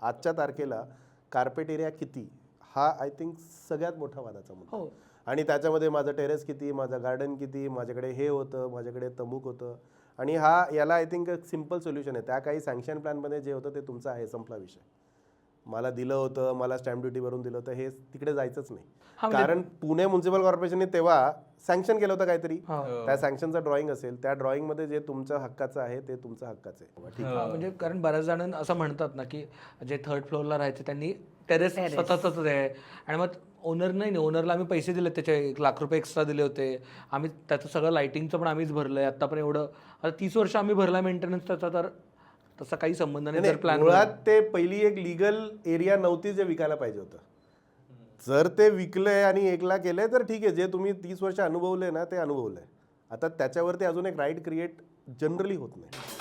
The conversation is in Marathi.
आजच्या तारखेला कार्पेट एरिया किती? हा आय थिंक सगळ्यात मोठा वादाचा मुद्दा. हो. आणि त्याच्यामध्ये माझं टेरेस किती माझं गार्डन किती माझ्याकडे हे होतं माझ्याकडे तमुक होतं. आणि हा याला आय थिंक एक सिंपल सोल्युशन आहे. त्या काही सँक्शन प्लॅनमध्ये जे होतं ते तुमचं आहे संपला विषय. मला दिलं होतं मला स्टॅम्प ड्युटी भरून दिलं होतं हे तिकडे जायचंच नाही. म्हणजे- कारण पुणे म्युन्सिपल कॉर्पोरेशनने तेव्हा सँक्शन केलं होतं काहीतरी. हा. त्या सँक्शनचं ड्रॉइंग असेल त्या ड्रॉइंगमध्ये जे तुमच्या हक्काचं आहे ते तुमचं हक्काचं आहे. ठीक हा, म्हणजे कारण बऱ्याच जण असं म्हणतात ना की जे थर्ड फ्लोअरला राहायचे त्यांनी टेरेस स्वतःच आहे. आणि मग ओनर नाही नाही. ओनरला आम्ही पैसे दिले त्याचे एक लाख रुपये एक्स्ट्रा दिले होते. आम्ही त्याचं सगळं लाइटिंगचं पण आम्हीच भरलंय. आता पण एवढं आता तीस वर्ष आम्ही भरला मेंटेनन्स त्याचा तर तसा काही संबंध नाही जर प्लॅन मुळात ते पहिली एक लिगल एरिया नव्हती जे विकायला पाहिजे होतं. जर ते विकलंय आणि एकला केलंय तर ठीक आहे जे तुम्ही तीस वर्ष अनुभवले ना ते अनुभवलंय. आता त्याच्यावरती अजून एक राईट क्रिएट जनरली होत नाही.